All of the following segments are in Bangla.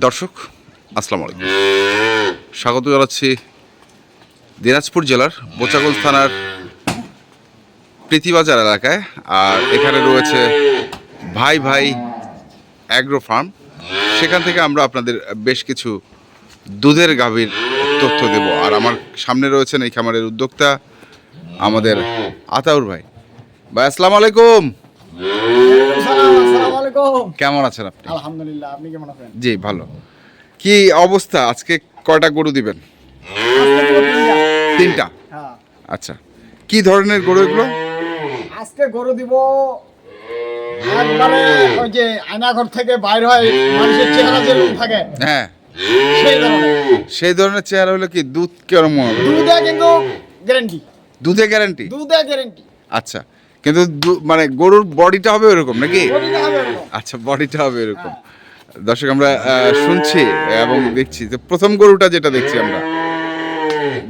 দর্শক, আসসালামু আলাইকুম। স্বাগত জানাচ্ছি দিনাজপুর জেলার বোচাগল থানার প্রীতিবাজার এলাকায়। আর এখানে রয়েছে ভাই ভাই অ্যাগ্রো ফার্ম। সেখান থেকে আমরা আপনাদের বেশ কিছু দুধের গাভীর তথ্য দেব। আর আমার সামনে রয়েছেন এই খামারের উদ্যোক্তা আমাদের আতাউর ভাই। ভাই, আসসালামু আলাইকুম। আলাইকুম। কেমন আছেন আপনি? আলহামদুলিল্লাহ আপনি কেমন আছেন? জি ভালো। কি অবস্থা? আজকে কয়টা গরু দিবেন? তিনটা। হ্যাঁ। আচ্ছা। কি ধরনের গরু এগুলো? আজকে গরু দিব একবারে ওই যে আয়নাঘর থেকে বাইর হয় মানুষের চেহারা যেরকম থাকে হ্যাঁ। সেই ধরনের। সেই ধরনের চেহারা হলো কি দুধ হবে? দুধে কিন্তু গ্যারেন্টি দুধে গ্যারান্টি দুধে গ্যারেন্টি আচ্ছা। কিন্তু মানে গরুর বডিটা হবে ওরকম নাকি? এরকম। আচ্ছা বডিটা হবে এরকম দর্শক আমরা শুনছি এবং দেখছি যে প্রথম গরুটা যেটা দেখছি আমরা।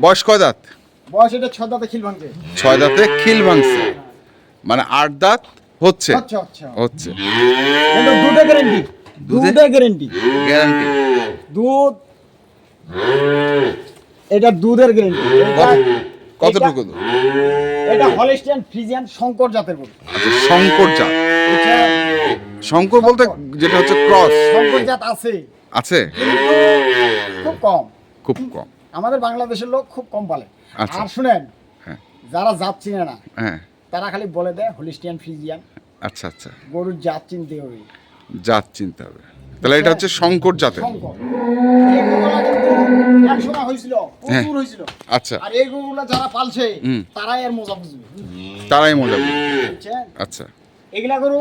বয়স কয় দাঁত? বয়স এটা ছ দাঁতে খিল ভাঙছে। ছয় দাঁতে খিল ভাঙছে। মানে আট দাঁত হচ্ছে? আচ্ছা আচ্ছা। হচ্ছে। কিন্তু দুধে গ্যারেন্টি দুধে গ্যারেন্টি গ্যারান্টি দুধ এটা দুধের গ্যারেন্টি কতটুকু? দুধ? এটা হলিস্টিয়ান ফ্রিজিয়ান শঙ্কর জাতের গরু। আচ্ছা শঙ্কর জাত। শঙ্কর বলতে যেটা হচ্ছে ক্রস। শঙ্কর জাত আছে। আছে? খুব কম। খুব কম। আমাদের বাংলাদেশের লোক খুব কম পালে। আচ্ছা। আর শুনেন হ্যাঁ। যারা জাত চিনে না হ্যাঁ। তারা খালি বলে দেয় হলিস্টিয়ান ফ্রিজিয়ান। আচ্ছা আচ্ছা। গরুর জাত চিনতে হবে। জাত চিনতে হবে। তাহলে এটা হচ্ছে শঙ্কর জাতের। হ্যাঁ। আচ্ছা। আর যারা পালছে তারাই এর মজা বুঝবে। তারাই মজা। আচ্ছা। এগুলা গরু।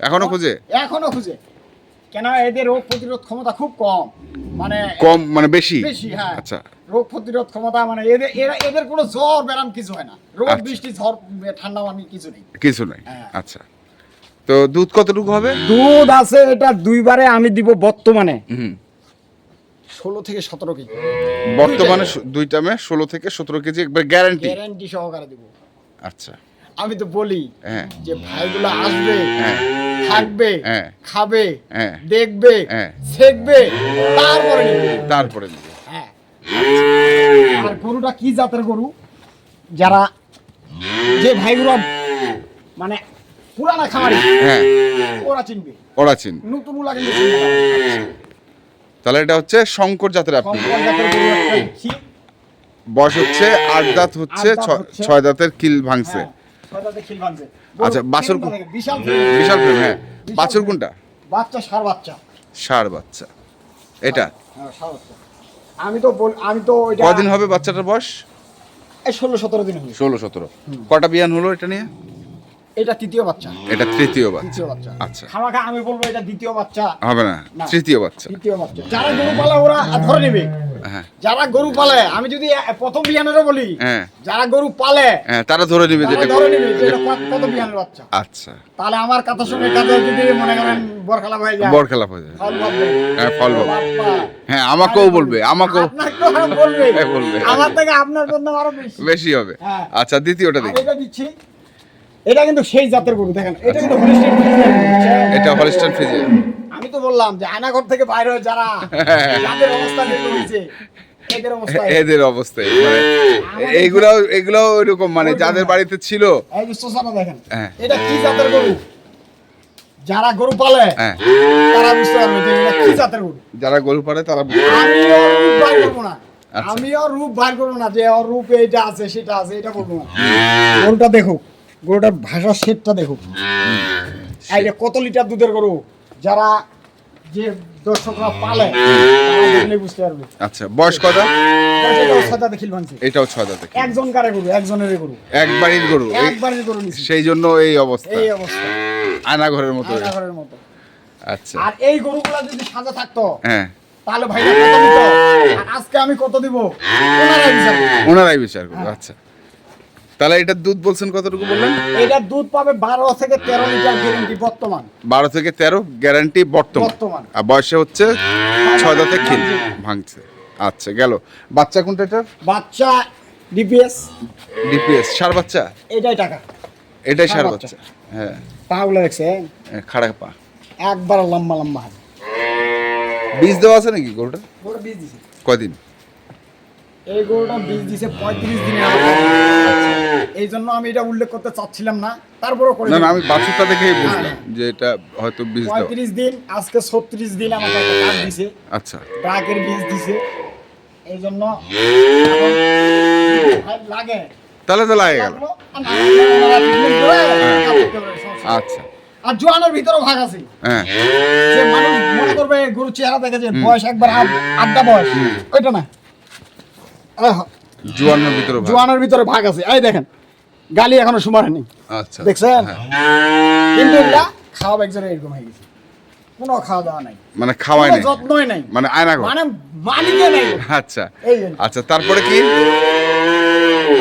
এখনও খুঁজে? এখনও খুঁজে। কেন এদের রোগ প্রতিরোধ ক্ষমতা খুব কম। মানে কম মানে বেশি? বেশি হ্যাঁ। আচ্ছা। রোগ প্রতিরোধ ক্ষমতা মানে এদের এরা এদের কোনো জ্বর ব্যারাম কিছু হয় না। রোগ আচ্ছা। বৃষ্টি ঝড় ঠান্ডা মানে কিছু নেই। কিছু নাই। হ্যাঁ। আচ্ছা। তো দুধ কতটুকু হবে? দুধ আছে এটা দুইবারে আমি দিব বর্তমানে। ষোলো থেকে সতেরো কেজি। বর্তমানে ষ- দুইটা মে ষোলো থেকে সতেরো কেজি একবার গ্যারান্টি গ্যারান্টি সহকারে দিব। আচ্ছা। আমি তো বলি হ্যাঁ। যে ভাইগুলো আসবে হ্যাঁ। থাকবে হ্যাঁ। খাবে হ্যাঁ। দেখবে হ্যাঁ। শিখবে তারপরে নিবে। তারপরে নেবে। হ্যাঁ। আর গরুটা কি জাতের গরু? যারা যে ভাইগুলো মানে পুরানা খামারি। হ্যাঁ। ওরা চিনবে। ওরা চিন নতুনগুলা কিন্তু চিনবে না। তাহলে এটা হচ্ছে শঙ্কর জাতের আপনি। সম্পদ জাতের গরু একটা দিচ্ছি। বয়স হচ্ছে আট দাঁত হচ্ছে আট দাঁত ছ- হচ্ছে। ছয় দাঁতের কিল ভাঙছে। হ্যাঁ, ছয়টাতে খিল ভাঙছে। আচ্ছা, বাছুর বিশাল বিশাল প্রেম হ্যাঁ। বিশাল বাছুর কোনটা? বাচ্চা সার বাচ্চা। ষাঁড় বাচ্চা। এটা? হ্যাঁ, বাচ্চা। আমি তো বল আমি তো ওইটা কদিন হবে বাচ্চাটার বয়স? এই ষোলো সতেরো দিন হয়েছে ষোলো সতেরো। কটা বিয়ান হলো এটা নিয়ে? এটা তৃতীয় বাচ্চা। এটা তৃতীয় বাচ্চা। তৃতীয় বাচ্চা। আচ্ছা। খামাখা আমি বলব এটা দ্বিতীয় বাচ্চা। হবে না। তৃতীয় বাচ্চা। তৃতীয় বাচ্চা। যারা গরু পালে ওরা ধরে নেবে। হ্যাঁ। যারা গরু পালে আমি যদি প্রথম বিয়ানেরও বলি হ্যাঁ। যারা গরু পালে হ্যাঁ তারা ধরে নেবে যেটা ধরে নেবে যে এটা কত- কত বিয়ানের বাচ্চা। আচ্ছা। তাহলে আমার কথা শুনে কাজে যদি মনে করেন বরখালা হয়ে যায়। বর খেলা হয়ে যায়। হ্যাঁ, ফল। হ্যাঁ আমাকেও বলবে আমাকেও। বলবে। বলবে। আমার থেকে আপনার জন্য আরও বেশি। বেশি হবে। আচ্ছা দ্বিতীয়টা দেখি। এটা দিচ্ছি। এটা কিন্তু সেই জাতের গরু দেখেন এটা কিন্তু Friesian, এটা হলিস্টান ফ্রিজে আমি তো বললাম যে আয়নাঘর থেকে বাইরে হয়ে যারা যাদের অবস্থা হয়েছে। এদের অবস্থা। অবস্থায় মানে এইগুলাও এগুলাও ওইরকম মানে যাদের বাড়িতে ছিল। দেখেন হ্যাঁ। এটা কি জাতের গরু? যারা গরু পালে হ্যাঁ। তারা বুঝতে পারবে যে এটা কি জাতের গরু। যারা গরু পারে তারা বুঝতে- আমিও রূপ বাইর করব না। আচ্ছা। আমিও রূপ বাইর করব না যে ওর রূপ এইটা আছে সেটা আছে এটা বলব না। গরুটা দেখুক। গরুটার ভাষার শেপটা দেখুক কত লিটার দুধের গরু? যারা যে দর্শকরা পালে তারা বুঝতে পারবে। আচ্ছা বয়স কত এটাও দেখিল ভাঙছে ছয় দাঁতে একজন কারে গরু একজনের গরু। গরু। একবারের গরু সেই জন্য এই অবস্থা। এই অবস্থা। আয়না ঘরের মতো। আয়নাঘরের মতো। আচ্ছা। আর এই গরুগুলা যদি সাজা থাকতো হ্যাঁ। তাহলে আর আজকে আমি কত দিব? ওনারাই বিচার। ওনারাই বিচার করবে। আচ্ছা। তাহলে এটার দুধ বলছেন কতটুকু বললেন? এটার দুধ পাবে বারো থেকে তেরো লিটার গ্যারেন্টি বর্তমান। বারো থেকে তেরো গ্যারান্টি বর্তমান। আর বয়সে হচ্ছে ছয় দাঁতে খিল ভাঙছে। আচ্ছা গেল। বাচ্চা কোনটা এটার? বাচ্চা ডিপিএস ডিপিএস সার বাচ্চা? এটাই টাকা। এটাই সার বাচ্চা। হ্যাঁ। পাগুলো দেখছে খাড়া পা। একবার লম্বা লম্বা বীজ দেওয়া আছে নাকি গরুটা? বীজ দিছে। কয়দিন? এই গরুটা বীজ দিছে পঁয়ত্রিশ দিনে এই জন্য আমি এটা উল্লেখ করতে চাচ্ছিলাম না। তারপরও করে না না আমি বাছুরটা দেখেই বুঝলাম হ্যাঁ। যে এটা হয়তো বীজ পঁয়ত্রিশ দিন আজকে ছত্রিশ দিন আমাকে একটা কাজ দিছে। আচ্ছা। ট্রাকের বীজ দিছে। এই জন্য লাগে। তাহলে তো লাগে গেল। নেই। আচ্ছা। আর জোয়ানোর ভিতরেও ভাগ আছে। হ্যাঁ। যে মানুষ মনে করবে গরু চেহারা দেখে যে বয়স একবার আড্ডা বয়স। ওইটা না। জোয়ানোর ভিতরে। জোয়ানোর ভিতরে ভাগ আছে। এই দেখেন গালি এখনও সুমার নেই আচ্ছা। দেখছেন? হ্যাঁ। কিন্তু এটা খাওয়া একজনের এরকম হয়ে গেছে। কোনো খাওয়া দাওয়া নাই। মানে খাওয়াই নাই? যত্নই নাই। মানে আয়না মানে মালিকে নাই। আচ্ছা। আচ্ছা তারপরে কি?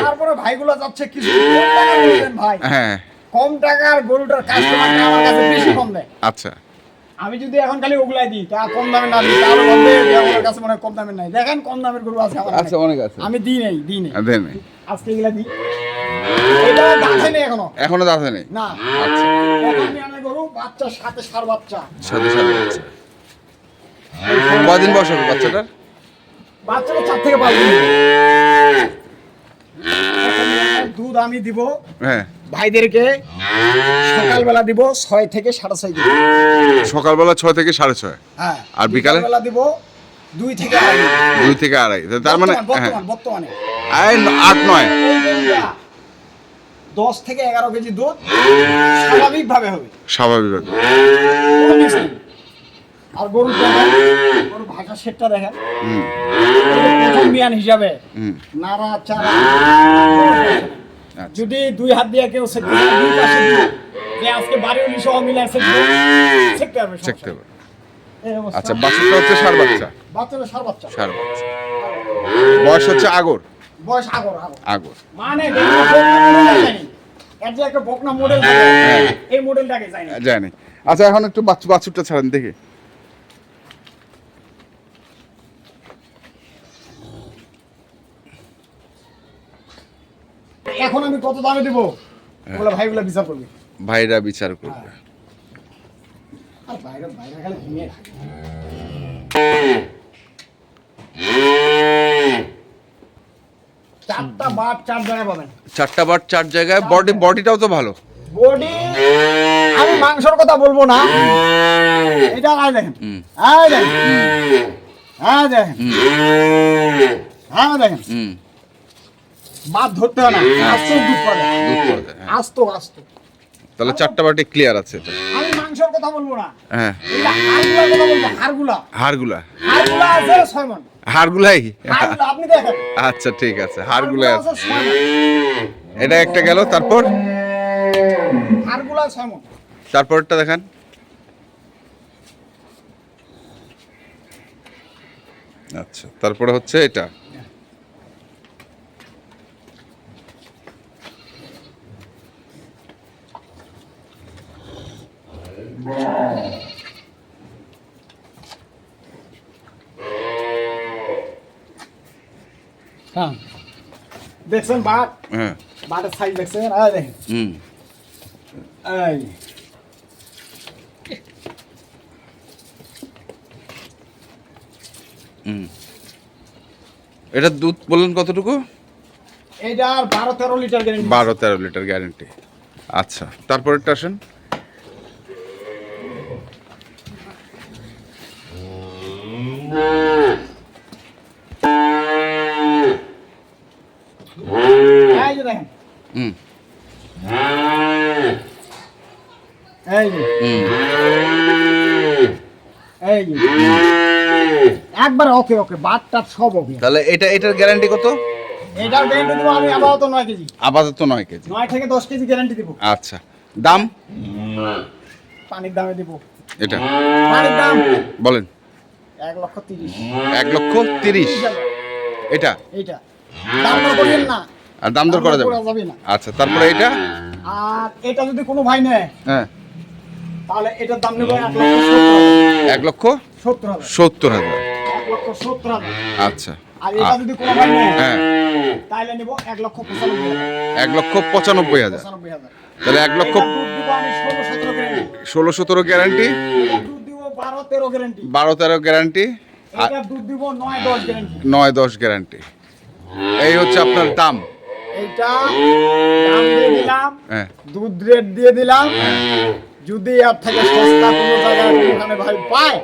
তারপরে ভাইগুলো যাচ্ছে কিছু ভাই। হ্যাঁ। কম টাকার গরুটার কাস্টমার আমার কাছে বেশি কম দেয়। আচ্ছা। আমি যদি এখন খালি ওগুলাই দিই তা কম দামে না দিই তাহলে বলবে আমার কাছে মনে হয় কম দামে নাই। দেখেন কম দামের গরু আছে আমার আচ্ছা অনেক আছে। আমি দিই নাই দিই নাই। দেন নাই। আজকে এগুলা দিই। এটা দাঁড়ছে নেই এখনও। এখনও দাঁতে নেই? না। আচ্ছা। প্রথম বিয়ানের গরু বাচ্চা সাথে সার বাচ্চা। সাথে সাথে আচ্ছা কদিন বয়স হবে বাচ্চাটার? বাচ্চাটা চার থেকে পাঁচ দিন। দুধ আমি দিব। হ্যাঁ। ভাইদেরকে সকালবেলা দিব ছয় থেকে সাড়ে ছয় দিব সকালবেলা ছয় থেকে সাড়ে ছয়? হ্যাঁ আর বিকালে? বেলা দিব দুই থেকে আড়াই দুই থেকে আড়াই। তার মানে বর্তমান, হ্যাঁ। বর্তমান আট নয়। দশ থেকে এগারো কেজি দুধ স্বাভাবিক ভাবে হবে। স্বাভাবিক কোনো mix নেই। আর দেখেন গরুর ভাষা সেটটা দেখেন। প্রথম বিয়ান হিসাবে নাড়া চারা। যদি দুই হাত দিয়ে কেউ দুই পাশে যে আজকে বাড়ি উলি সহ মিলাই সেট করে, সেটতে পারবে সমস্যা চেকতে হবে আচ্ছা বাচ্চাটা হচ্ছে সার বাচ্চা? বাচ্চারা সার বাচ্চা। সার বাচ্চা। বয়স হচ্ছে আগর? বয়স আগর আগর। মানে। এর যে একটা বকনা মডেল এই মডেলটাকে যায়নি জানি। আচ্ছা এখন একটু বাচ্চা বাছুরটা ছাড়েন দেখি এখন আমি কত দামে দেবো? ওগুলো ভাইগুলো বিচার করবে। ভাইরা বিচার করবে। আর বাইরে গেলে ঘুমিয়ে চারটা বাট চার জায়গায় পাবেন। চারটা বার চার জায়গায়। বডি বডিটাও তো ভালো। বডি আমি মাংসর কথা বলব না। এটা আয় দেখেন। আয় দেখেন। হ্যাঁ দেখেন। হ্যাঁ দেখেন। বাদ ধরতে হয় না। আস্ত দুধ পাবে হ্যাঁ। আস্ত আস্ত তাহলে চারটা বাটি ক্লিয়ার আছে আমি মাংসর কথা বলব না। হ্যাঁ। হাড়গুলা। হাড়গুলা। হাড়গুলা আছে ছয় মন হাড়গুলাই? আপনি দেখেন। আচ্ছা ঠিক আছে হাড়গুলাই আছে। এটা একটা গেল তারপর? হাড়গুলা ছয় মণ। তারপরটা দেখান। আচ্ছা তারপরে হচ্ছে এটা। হ্যাঁ। দেখছেন বাট? হ্যাঁ। বাটের সাইজ দেখছেন? এই দেখেন। হুম। এই। হুম। এটা দুধ বললেন কতটুকু? এটার বারো তেরো লিটার গ্যারেন্টি বারো তেরো লিটার গ্যারেন্টি আচ্ছা তারপরেরটা আসেন এই যে দেখেন হুম এই যে হুম এই যে একবার ওকে ওকে বাটটা সব ওকে। তাহলে এটা এটার গ্যারান্টি কত? এটার গ্যারেন্টি দেবো আমি আপাতত নয় কেজি। আপাতত নয় কেজি। নয় থেকে দশ কেজি গ্যারেন্টি দেবো। আচ্ছা। দাম? পানির দামে দেবো। এটা। পানির দাম? বলেন। এক লক্ষ তিরিশ। এক লক্ষ তিরিশ। এটা। এইটা। দাম করিয়েন না। আর দাম দর করা যাবে? না। আচ্ছা তারপরে এটা আর এটা যদি কোনো ভাই নেয় হ্যাঁ। তাহলে এটার দাম নেব এক লক্ষ সত্তর হাজার। এক লক্ষ সত্তর হাজার। আচ্ছা। আর এটা যদি কোনো ভাই নেয় হ্যাঁ। তাহলে নেব এক লক্ষ পঁচানব্বই হাজার। এক লক্ষ পঁচানব্বই হাজার। তাহলে এক লক্ষ ষোলো সতেরো গ্যারান্টি বারো তেরো গ্যারেন্টি বারো তেরো গ্যারেন্টি নয় দশ গ্যারান্টি এই হচ্ছে আপনার দাম। এইটা দাম দিয়ে দিলাম হ্যাঁ। দুধ রেট দিয়ে দিলাম। যদি আর থেকে সস্তা কোনো জায়গায় ওখানে ভাই পায়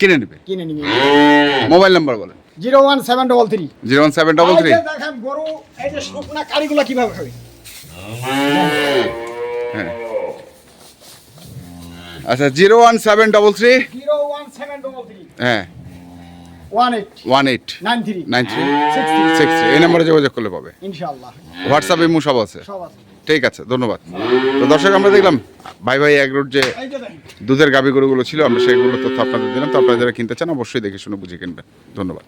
কিনে নেবে। কিনে নিবি। মোবাইল নাম্বার বলেন। Zero one seven double three. Zero one seven double three. দেখেন গরু এই যে শুকনা কারিগুলো কীভাবে খাবে হ্যাঁ। আচ্ছা zero one seven double three. Zero one seven double three. হ্যাঁ। এই নম্বরে যোগাযোগ করলে পাবে। হোয়াটসঅ্যাপে ইমো সব আছে। ঠিক আছে ধন্যবাদ। তো দর্শক আমরা দেখলাম ভাই ভাই এগ্রোর যে যে দুধের গাভী গরুগুলো ছিল আমরা সেগুলো তথ্য আপনাদের দিলাম। তো আপনারা যারা কিনতে চান অবশ্যই দেখে শুনে বুঝে কিনবেন। ধন্যবাদ।